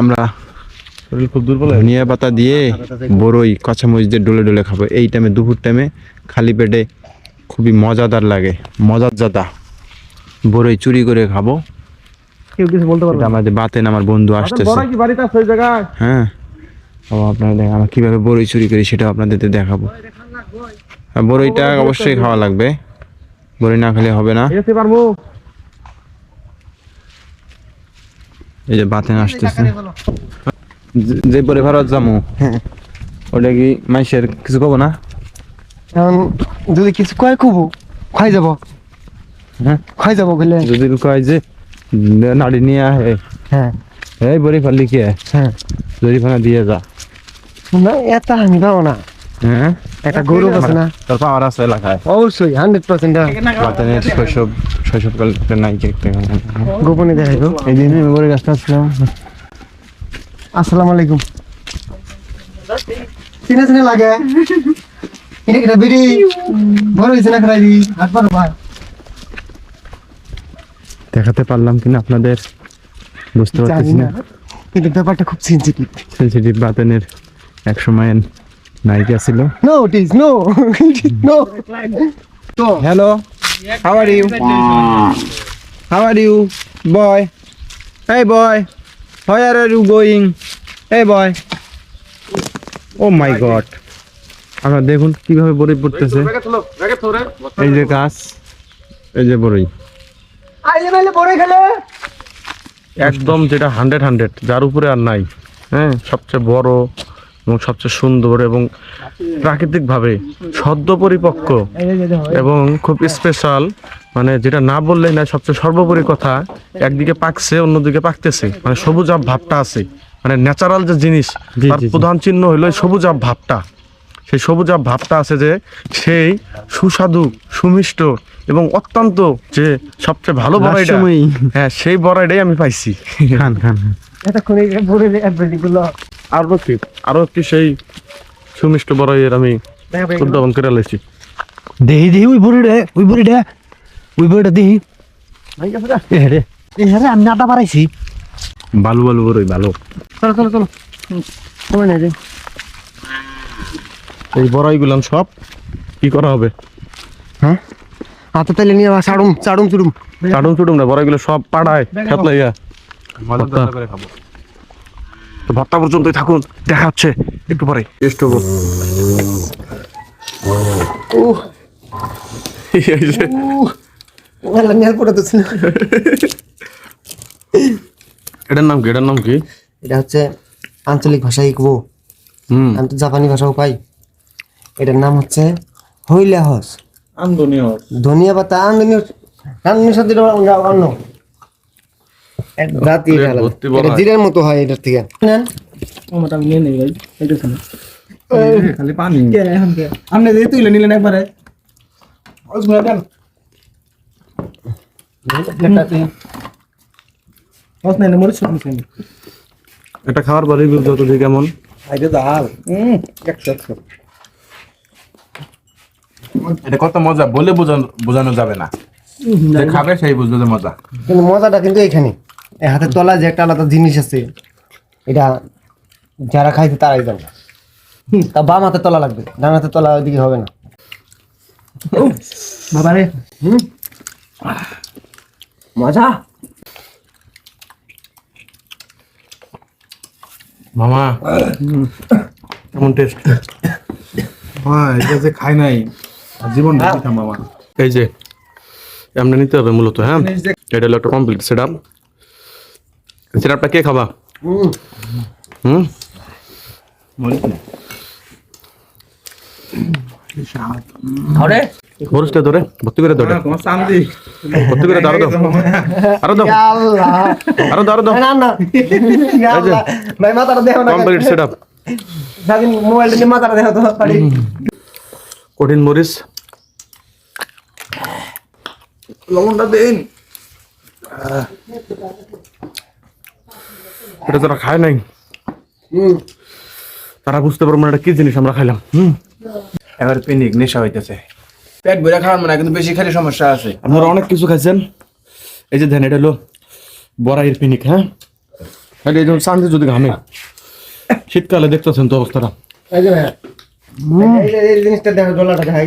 আমরা শরীর খুব দুর্বল ধনিয়া পাতা দিয়ে বড়ই কাঁচামরিচ দিয়ে ডলে ডলে খাব। এই টাইমে দুপুর টাইমে খালি পেটে খুবই মজাদার লাগে মজার জাদা বড়ই চুরি করে খাব। কেউ কিছু বলতে এটা আমাদের বাতেন আমার বন্ধু আসতেছে। কি বাড়িতে আছে ওই জায়গায়? হ্যাঁ। ও আপনারা দেখেন আমরা কীভাবে বড়ই চুরি করি সেটা আপনাদের দেখাবো। বড়ইটা অবশ্যই খাওয়া লাগবে। বড়ই না খেলে হবে না এসে পারব এই যে বাতেন আসতেছে। যে- যে পরে ভারত যামু ওটা কি মাইসের কিছু কব না? এখন যদি কিছু কয় খুবো খাই যাব। হ্যাঁ। খাই যাব বলে যদি কয় যে নাড়ি নিয়ে আহে হ্যাঁ। এই বড়ি ফালি কে হ্যাঁ। জরিফানা দিয়ে যা। না এটা আমি পাবো না। হ্যাঁ? একটা গরু আছে। না? তোর পাওয়ার আছে এলাকায়। অবশ্যই হান্ড্রেড পার্সেন্ট বাতেনের শৈশব নাই একটা গোপনে দেখাইব। এই দিন বড়ি গাছটা আসলাম আসসালামু আলাইকুম। চিনা চিনা লাগে। এটা কিটা বিড়ি? বড় হয়েছে না খাই হাত পারো ভাই দেখাতে পারলাম কিনা আপনাদের? বুঝতে পারতেছি না। না। কিন্তু ব্যাপারটা খুব সেন্সিটিভ সেন্সিটিভ বাতেনের এক সময় নায়িকা ছিল? No it is no no hello how are you how are you boy এই boy where are you going এই বয় ও মাই গড আমরা দেখুন কীভাবে বড়ি পড়তেছে। এই যে গাছ এই যে বড়ি। আইলে মাইলে বড় খেলে। একদম যেটা হান্ড্রেড হান্ড্রেড যার উপরে আর নাই। হ্যাঁ সবচেয়ে বড় এবং সবচেয়ে সুন্দর এবং প্রাকৃতিকভাবে সদ্য পরিপক্ক এবং খুব স্পেশাল মানে যেটা না বললেই না সবচেয়ে সর্বোপরি কথা একদিকে পাকছে অন্যদিকে পাকতেছে। মানে সবুজ আব ভাবটা আছে। মানে ন্যাচারাল যে জিনিস তার। প্রধান চিহ্ন হলো এই সবুজ আব ভাবটা। সেই সবুজ আব ভাবটা আছে যে সেই সুস্বাদু সুমিষ্ট এবং অত্যন্ত যে সবচেয়ে ভালো বড়াইটা। হ্যাঁ সেই বড়াইটাই আমি পাইছি। খান খান। এতক্ষণ এই বড়গুলো আরও একটি আরও একটি সেই সুমিষ্ট বড়াইয়ের আমি উদ্ভাবন করে লাইছি। দেহি দেহি ওই বড়িটা ওই বড়িটা ওই বড়িটা দেহি। এ রে এ রে আমি আটা বাড়াইছি বালু বালু বড়ই ভালো চলো চলো চলো। সময় নাই রে। এই বড়াইগুলান সব কি করা হবে? হ্যাঁ? হাতে তাইলে নিয়ে আবার চাড়ুম চাড়ুম চুড়ুম। চাটুন চুটুম না বড়াইগুলো সব পাড়ায় খেত লাইয়া ভর্তা। তো ভর্তা পর্যন্তই থাকুন দেখা হচ্ছে একটু পরে। টেস্ট হব এটার নাম কি? এটার নাম কি? এটা হচ্ছে আঞ্চলিক ভাষা ইকবো। হুম। আমি তো জাপানি ভাষাও পাই। এটার নাম হচ্ছে হইলা হস ধনিয়া পাতা আন্দনীয়। আন্দনীয় সাথে এটা অন্য। জাতি এটা। জিরের মতো হয় এটার থেকে। নেন। খালি পানি। আপনি যে তুইলে নিলেন একবারে। ওগুলো দেন। বস নাই মরিচ শুনছেন এটা খাওয়ার পরে বুঝতে কেমন। কত মজা বলে বোঝানো বোঝানো যাবে না। যে খাবে সেই বুঝবে মজা। কিন্তু মজাটা কিন্তু এখানে হাতের তলায় যে একটা আলাদা জিনিস আছে এটা যারা খাইছে তারাই জানে। তা বাম হাতের তলা লাগবে ডান হাতের তলা ওইদিকে হবে না। বাবা রে মজা। মামা। কেমন টেস্ট হ্যাঁ এটা যে খাই নাই জীবন দেখিতাম মামা। এই যে এমনি নিতে হবে মূলত হ্যাঁ? এটা হলো একটা কমপ্লিট সেট আপ সেট আপটা কে খাবা? হুম? ধরে। মরিচটা ধরে ভর্তি করে ধরে। ভর্তি করে দাও আরও দাও। আরও দাও। আরও দাও দাও। না না। আল্লাহ। ভাই মাথাটা দেখো না কমপ্লিট সেট আপ মোবাইলটা নিয়ে মাথাটা দেখো তো কঠিন মরিচ। লবণটা দেন। এটা যারা খায় নাই তারা বুঝতে পারব না এটা কি জিনিস আমরা খাইলাম হুম। এবার পিনিক নেশা হইতেছে। পেট ভরে খাওয়ার মানে কিন্তু বেশি খেলে সমস্যা আছে। আপনারা অনেক কিছু খাইছেন। এই যে ধ্যান এটা হলো বড়াইয়ের পিনিক হ্যাঁ? এই যেমন চান্দি যদি ঘামে। শীতকালে দেখতেছেন তো অবস্থাটা। এই জিনিসটা দেখো ডলাটা দেখাই।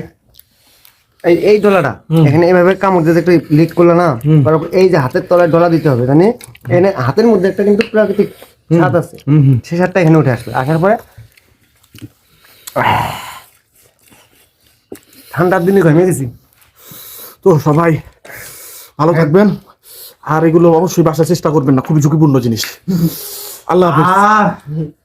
এই এই ডলাটা। এখানে এইভাবে কামড় দিয়ে একটু লিক করল না এই যে হাতের তলায় ডলা দিতে হবে জানি? এখানে হাতের মধ্যে একটা কিন্তু প্রাকৃতিক স্বাদ আছে। সেই স্বাদটা এখানে উঠে আসবে। আসার পরে ঠান্ডার দিনে ঘেমে গেছি। তো সবাই ভালো থাকবেন। আর এগুলো অবশ্যই বাসার চেষ্টা করবেন না খুবই ঝুঁকিপূর্ণ জিনিস। আল্লাহ হাফিজ।